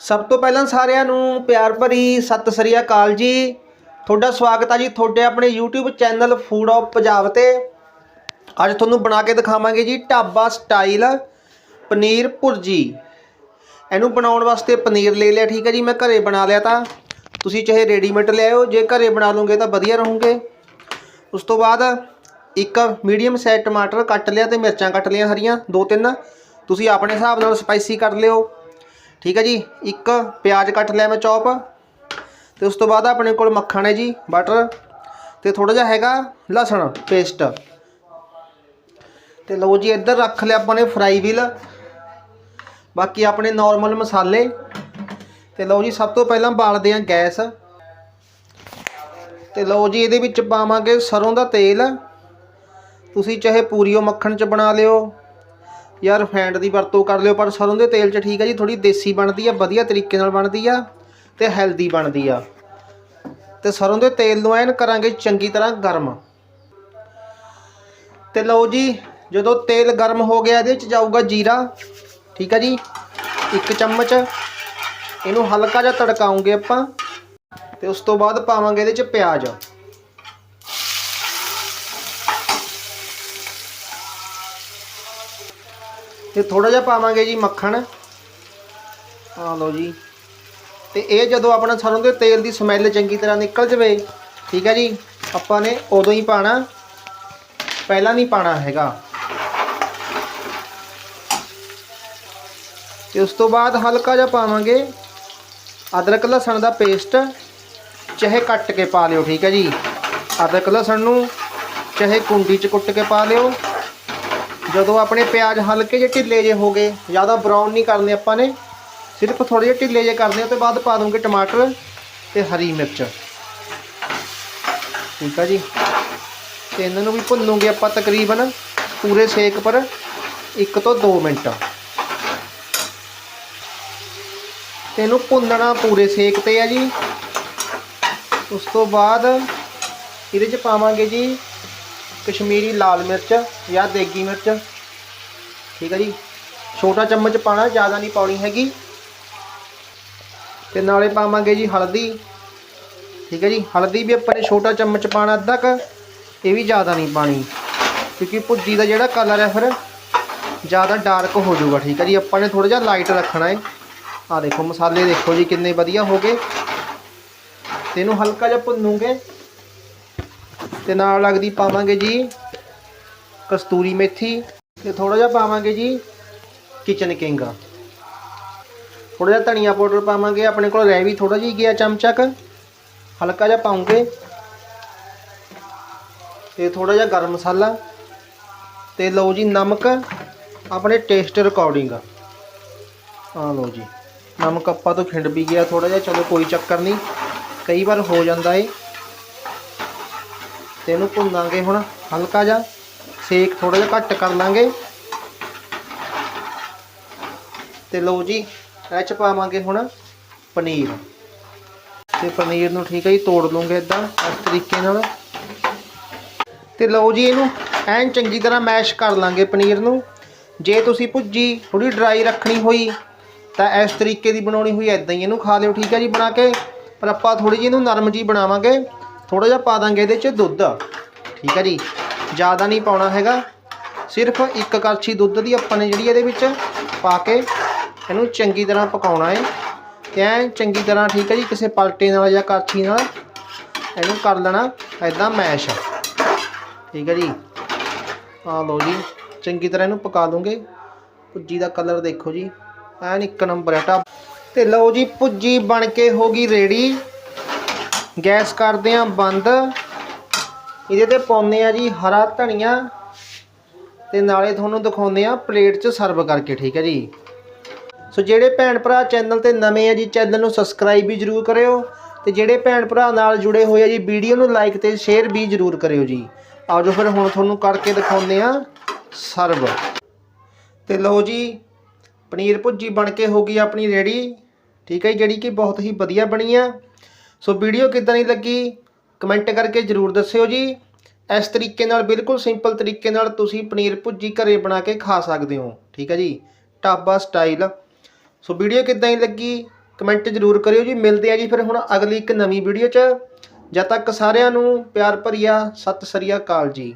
ਸਭ ਤੋਂ ਪਹਿਲਾਂ ਸਾਰਿਆਂ ਨੂੰ ਪਿਆਰ ਭਰੀ ਸਤਿ ਸ੍ਰੀ ਅਕਾਲ ਜੀ। ਤੁਹਾਡਾ ਸਵਾਗਤ ਹੈ ਜੀ ਤੁਹਾਡੇ ਆਪਣੇ YouTube channel food of Punjab ਤੇ। ਅੱਜ ਤੁਹਾਨੂੰ ਬਣਾ ਕੇ ਦਿਖਾਵਾਂਗੇ ਜੀ ਢਾਬਾ ਸਟਾਈਲ ਪਨੀਰ ਭੁਰਜੀ। ਇਹਨੂੰ ਬਣਾਉਣ ਵਾਸਤੇ ਪਨੀਰ ਲੈ ਲਿਆ, ਠੀਕ ਹੈ ਜੀ, ਮੈਂ ਘਰੇ ਬਣਾ ਲਿਆ ਤਾਂ। ਤੁਸੀਂ ਚਾਹੇ ਰੈਡੀਮੇਡ ਲਿਆਓ ਜੇ ਘਰੇ ਬਣਾ ਲਓਗੇ ਤਾਂ ਵਧੀਆ ਰਹੋਗੇ। ਉਸ ਤੋਂ ਬਾਅਦ ਇੱਕ ਮੀਡੀਅਮ ਸਾਈਜ਼ ਟਮਾਟਰ ਕੱਟ ਲਿਆ ਤੇ ਮਿਰਚਾਂ ਕੱਟ ਲਿਆ ਹਰੀਆਂ, ਦੋ ਤਿੰਨ। ਤੁਸੀਂ ਆਪਣੇ ਹਿਸਾਬ ਨਾਲ ਸਪਾਈਸੀ ਕਰ ਲਿਓ। ਠੀਕ ਹੈ ਜੀ, ਇੱਕ ਪਿਆਜ਼ ਕੱਟ ਲਿਆ ਮੈਂ ਚੌਪ ਤੇ ਉਸ ਤੋਂ ਬਾਅਦ ਆਪਣੇ ਕੋਲ ਮੱਖਣ ਹੈ ਜੀ ਬਟਰ ਤੇ ਥੋੜਾ ਜਿਹਾ ਹੈਗਾ ਲਸਣ ਪੇਸਟ ਤੇ ਲਓ ਜੀ, ਇੱਧਰ ਰੱਖ ਲਿਆ ਆਪਾਂ ਨੇ ਫਰਾਈ ਵੀਲ ਬਾਕੀ ਆਪਣੇ ਨਾਰਮਲ ਮਸਾਲੇ। ਤੇ ਲਓ ਜੀ, ਸਭ ਤੋਂ ਪਹਿਲਾਂ ਬਾਲਦੇ ਆਂ ਗੈਸ। ਤੇ ਲਓ ਜੀ, ਇਹਦੇ ਵਿੱਚ ਪਾਵਾਂਗੇ ਸਰੋਂ ਦਾ ਤੇਲ। ਤੁਸੀਂ ਚਾਹੇ ਪੂਰੀਓ ਮੱਖਣ ਚ ਬਣਾ ਲਿਓ। ਜਾਂ ਰਿਫਾਈਂਡ ਦੀ ਵਰਤੋਂ ਕਰ ਲਿਓ, ਪਰ ਸਰੋਂ ਦੇ ਤੇਲ 'ਚ ਠੀਕ ਹੈ ਜੀ ਥੋੜੀ ਦੇਸੀ ਬਣਦੀ ਆ, ਵਧੀਆ ਤਰੀਕੇ ਨਾਲ ਬਣਦੀ ਆ ਤੇ ਹੈਲਦੀ ਬਣਦੀ ਆ। ਤੇ ਸਰੋਂ ਦੇ ਤੇਲ ਨੂੰ ਐਨ ਕਰਾਂਗੇ ਚੰਗੀ ਤਰ੍ਹਾਂ ਗਰਮ। ਤੇ ਲਓ ਜੀ, ਜਦੋਂ ਤੇਲ ਗਰਮ ਹੋ ਗਿਆ, ਇਹਦੇ 'ਚ ਜਾਊਗਾ ਜੀਰਾ, ਠੀਕ ਹੈ ਜੀ, ਇੱਕ ਚਮਚ। ਇਹਨੂੰ ਹਲਕਾ ਜਿਹਾ ਤੜਕਾਉਂਗੇ ਆਪਾਂ, ਤੇ ਉਸ ਤੋਂ ਬਾਅਦ ਪਾਵਾਂਗੇ ਇਹਦੇ 'ਚ ਪਿਆਜ਼। ਤੇ ਥੋੜਾ ਜਿਹਾ ਪਾਵਾਂਗੇ ਜੀ ਮੱਖਣ। ਆ ਲਓ ਜੀ। ਤੇ ਇਹ ਜਦੋਂ ਆਪਣਾ ਸਰੋਂ ਦੇ ਤੇਲ ਦੀ ਸਮੈਲ ਚੰਗੀ ਤਰ੍ਹਾਂ ਨਿਕਲ ਜਵੇ, ਠੀਕ ਹੈ ਜੀ, ਆਪਾਂ ਨੇ ਉਦੋਂ ਹੀ ਪਾਣਾ। ਪਹਿਲਾਂ ਨਹੀਂ ਪਾਣਾ ਹੈਗਾ। ਤੇ ਉਸ ਤੋਂ ਬਾਅਦ ਹਲਕਾ ਜਿਹਾ ਪਾਵਾਂਗੇ ਅਦਰਕ ਲਸਣ ਦਾ ਪੇਸਟ ਚਾਹੇ ਕੱਟ ਕੇ ਪਾ ਲਿਓ, ਠੀਕ ਹੈ ਜੀ। ਅਦਰਕ ਲਸਣ ਨੂੰ ਚਾਹੇ ਕੁੰਡੀ 'ਚ ਕੁੱਟ ਕੇ ਪਾ ਲਿਓ। ਜਦੋਂ ਆਪਣੇ ਪਿਆਜ਼ ਹਲਕੇ ਜਿਹੇ ਢਿੱਲੇ ਜੇ ਹੋ ਗਏ, ਜ਼ਿਆਦਾ ਬਰਾਊਨ ਨਹੀਂ ਕਰਨੇ ਆਪਾਂ ਨੇ, ਸਿਰਫ ਥੋੜੇ ਜਿਹੇ ਢਿੱਲੇ ਜੇ ਕਰਨੇ ਉਹ ਤੋਂ ਬਾਅਦ ਪਾ ਦੂੰਗੇ ਟਮਾਟਰ ਤੇ ਹਰੀ ਮਿਰਚ। ਠੀਕ ਆ ਜੀ? ਤੇ ਇਹਨਾਂ ਨੂੰ ਵੀ ਭੁੰਨੂਗੇ ਆਪਾਂ ਤਕਰੀਬਨ ਪੂਰੇ ਸੇਕ ਪਰ 1 ਤੋਂ 2 ਮਿੰਟ। ਤੇ ਇਹਨੂੰ ਭੁੰਨਣਾ ਪੂਰੇ ਸੇਕ ਤੇ ਆ ਜੀ। ਉਸ ਤੋਂ ਬਾਅਦ ਇਹਦੇ ਚ ਪਾਵਾਂਗੇ ਜੀ ਕਸ਼ਮੀਰੀ ਲਾਲ ਮਿਰਚ ਜਾਂ ਦੇਗੀ ਮਿਰਚ। ਠੀਕ ਹੈ ਜੀ। ਛੋਟਾ ਚਮਚ ਪਾਣਾ ਜ਼ਿਆਦਾ ਨਹੀਂ ਪਾਉਣੀ ਹੈਗੀ। ਤੇ ਨਾਲੇ ਪਾਵਾਂਗੇ ਜੀ ਹਲਦੀ। ਠੀਕ ਹੈ ਜੀ। ਹਲਦੀ ਵੀ ਆਪਾਂ ਨੇ ਛੋਟਾ ਚਮਚ ਪਾਣਾ ਅੱਧਾ ਕ ਇਹ ਵੀ ਜ਼ਿਆਦਾ ਨਹੀਂ ਪਾਣੀ ਕਿਉਂਕਿ ਭੁੱਜੀ ਦਾ ਜਿਹੜਾ ਕਲਰ ਹੈ ਫਿਰ, ਜ਼ਿਆਦਾ ਡਾਰਕ ਹੋ ਜਾਊਗਾ। ਠੀਕ ਹੈ ਜੀ। ਆਪਾਂ ਨੇ ਥੋੜਾ ਜਿਹਾ ਲਾਈਟ ਰੱਖਣਾ ਹੈ। ਆ ਦੇਖੋ, ਮਸਾਲੇ ਦੇਖੋ ਜੀ ਕਿੰਨੇ ਵਧੀਆ ਹੋ ਗਏ। ਤੇ ਇਹਨੂੰ ਹਲਕਾ ਜਿਹਾ ਭੁੰਨੂਗੇ। ਤੇ ਨਾਲ ਲੱਗਦੀ ਪਾਵਾਂਗੇ ਜੀ ਕਸਤੂਰੀ ਮੇਥੀ ਤੇ ਥੋੜਾ ਜਿਹਾ ਪਾਵਾਂਗੇ ਜੀ ਕਿਚਨ ਕਿੰਗ ਥੋੜਾ ਜਿਹਾ ਧਨੀਆ ਪਾਊਡਰ ਪਾਵਾਂਗੇ, ਆਪਣੇ ਕੋਲ ਰਹਿ ਵੀ ਥੋੜਾ ਜਿਹਾ ਗਿਆ ਚਮਚਾ ਹਲਕਾ ਜਿਹਾ ਪਾਉਂਗੇ। ਤੇ ਥੋੜਾ ਜਿਹਾ ਗਰਮ ਮਸਾਲਾ। ਤੇ ਲਓ ਜੀ ਨਮਕ, ਆਪਣੇ ਟੇਸਟ ਰਿਕਾਰਡਿੰਗ ਆ ਲਓ ਜੀ। ਨਮਕ ਆਪਾਂ ਤੋਂ ਖਿੰਡ ਵੀ ਗਿਆ ਥੋੜਾ ਜਿਹਾ, ਚਲੋ ਕੋਈ ਚੱਕਰ ਨਹੀਂ। ਕਈ ਵਾਰ ਹੋ ਜਾਂਦਾ ਏ। ਤੇ ਇਹਨੂੰ ਭੁੰਨਾਂਗੇ ਹੁਣ ਹਲਕਾ ਜਿਹਾ। ਸੇਕ ਥੋੜਾ ਜਿਹਾ ਘੱਟ ਕਰ ਲਾਂਗੇ। ਤੇ ਲਓ ਜੀ, ਇਹ ਚ ਪਾਵਾਂਗੇ ਹੁਣ ਪਨੀਰ। ਤੇ ਪਨੀਰ ਨੂੰ ਠੀਕ ਹੈ ਜੀ, ਤੋੜ ਲੂੰਗੇ ਇਦਾਂ, ਇਸ ਤਰੀਕੇ ਨਾਲ। ਤੇ ਲਓ ਜੀ, ਇਹਨੂੰ ਐਨ ਚੰਗੀ ਤਰ੍ਹਾਂ ਮੈਸ਼ ਕਰ ਲਾਂਗੇ ਪਨੀਰ ਨੂੰ। ਜੇ ਤੁਸੀਂ ਭੁੱਜੀ ਥੋੜੀ ਡਰਾਈ ਰੱਖਣੀ ਹੋਈ, ਤਾਂ ਇਸ ਤਰੀਕੇ ਦੀ ਬਣਾਉਣੀ ਹੋਈ ਐਦਾਂ ਹੀ ਇਹਨੂੰ ਖਾ ਲਿਓ, ਠੀਕ ਹੈ ਜੀ, ਬਣਾ ਕੇ। ਪਰ ਆਪਾਂ ਥੋੜੀ ਜਿਹੀ ਇਹਨੂੰ ਨਰਮ ਜੀ ਬਣਾਵਾਂਗੇ। ਥੋੜਾ ਜਿਹਾ ਪਾ ਦਾਂਗੇ ਇਹਦੇ 'ਚ ਦੁੱਧ। ਠੀਕ ਹੈ ਜੀ। ਜ਼ਿਆਦਾ ਨਹੀਂ ਪਾਉਣਾ ਹੈਗਾ। ਸਿਰਫ ਇੱਕ ਕੜਛੀ ਦੁੱਧ ਦੀ ਆਪਾਂ ਨੇ ਜਿਹੜੀ ਇਹਦੇ ਵਿੱਚ ਪਾ ਕੇ ਇਹਨੂੰ ਚੰਗੀ ਤਰ੍ਹਾਂ ਪਕਾਉਣਾ ਹੈ। ਤੇ ਐਨ ਚੰਗੀ ਤਰ੍ਹਾਂ, ਠੀਕ ਹੈ ਜੀ, ਕਿਸੇ ਪਲਟੇ ਨਾਲ ਜਾਂ ਕੜਛੀ ਨਾਲ ਇਹਨੂੰ ਕਰ ਲੈਣਾ ਐਦਾਂ ਮੈਸ਼। ਠੀਕ ਹੈ ਜੀ। ਆ ਲਓ ਜੀ, ਚੰਗੀ ਤਰ੍ਹਾਂ ਇਹਨੂੰ ਪਕਾ ਦੂੰਗੇ। ਭੁੱਜੀ ਦਾ ਕਲਰ ਦੇਖੋ ਜੀ। ਐਨ ਇੱਕ ਨੰਬਰ ਹੈ। ਟਾ ਤੇ ਲਓ ਜੀ, ਭੁੱਜੀ ਬਣ ਕੇ ਹੋ ਗਈ ਰੈਡੀ ਗੈਸ ਕਰਦੇ ਆਂ ਬੰਦ। ਇਹਦੇ ਤੇ ਪਾਉਂਦੇ ਆ ਜੀ ਹਰਾ ਧਨੀਆ ਤੇ ਨਾਲੇ ਤੁਹਾਨੂੰ ਦਿਖਾਉਂਦੇ ਆ ਪਲੇਟ 'ਚ ਸਰਵ ਕਰਕੇ ਠੀਕ ਹੈ ਜੀ। ਸੋ ਜਿਹੜੇ ਭੈਣ ਭਰਾ ਚੈਨਲ ਤੇ ਨਵੇਂ ਆ ਜੀ ਚੈਨਲ ਨੂੰ ਸਬਸਕ੍ਰਾਈਬ ਵੀ ਜਰੂਰ ਕਰਿਓ ਤੇ ਜਿਹੜੇ ਭੈਣ ਭਰਾ ਨਾਲ ਜੁੜੇ ਹੋਏ ਆ ਜੀ ਵੀਡੀਓ ਨੂੰ ਲਾਈਕ ਤੇ ਸ਼ੇਅਰ ਵੀ ਜਰੂਰ ਕਰਿਓ ਜੀ। ਆਓ ਜੋ ਫਿਰ ਹੁਣ ਤੁਹਾਨੂੰ ਕਰਕੇ ਦਿਖਾਉਂਦੇ ਆ ਸਰਵ। ਤੇ ਲਓ ਜੀ ਪਨੀਰ ਭੁੱਜੀ ਬਣ ਕੇ ਹੋ ਗਈ ਆਪਣੀ ਰੈਡੀ ਠੀਕ ਹੈ ਜੀ, ਜਿਹੜੀ ਕਿ ਬਹੁਤ ਹੀ ਵਧੀਆ ਬਣੀ ਆ। ਸੋ ਵੀਡੀਓ ਕਿੱਦਾਂ ਦੀ ਲੱਗੀ? ਕਮੈਂਟ ਕਰਕੇ ਜਰੂਰ ਦੱਸਿਓ ਜੀ। ਇਸ ਤਰੀਕੇ ਨਾਲ, ਬਿਲਕੁਲ ਸਿੰਪਲ ਤਰੀਕੇ ਨਾਲ ਤੁਸੀਂ ਪਨੀਰ ਭੁੱਜੀ ਘਰੇ ਬਣਾ ਕੇ ਖਾ ਸਕਦੇ ਹੋ। ਠੀਕ ਹੈ ਜੀ? ਢਾਬਾ ਸਟਾਈਲ ਸੋ ਵੀਡੀਓ ਕਿੱਦਾਂ ਦੀ ਲੱਗੀ? ਕਮੈਂਟ ਜ਼ਰੂਰ ਕਰਿਓ ਜੀ। ਮਿਲਦੇ ਆ ਜੀ ਫਿਰ ਹੁਣ ਅਗਲੀ ਇੱਕ ਨਵੀਂ ਵੀਡੀਓ 'ਚ। ਜਦ ਤੱਕ ਸਾਰਿਆਂ ਨੂੰ ਪਿਆਰ ਭਰੀਆ, ਸਤਿ ਸ੍ਰੀ ਅਕਾਲ ਜੀ।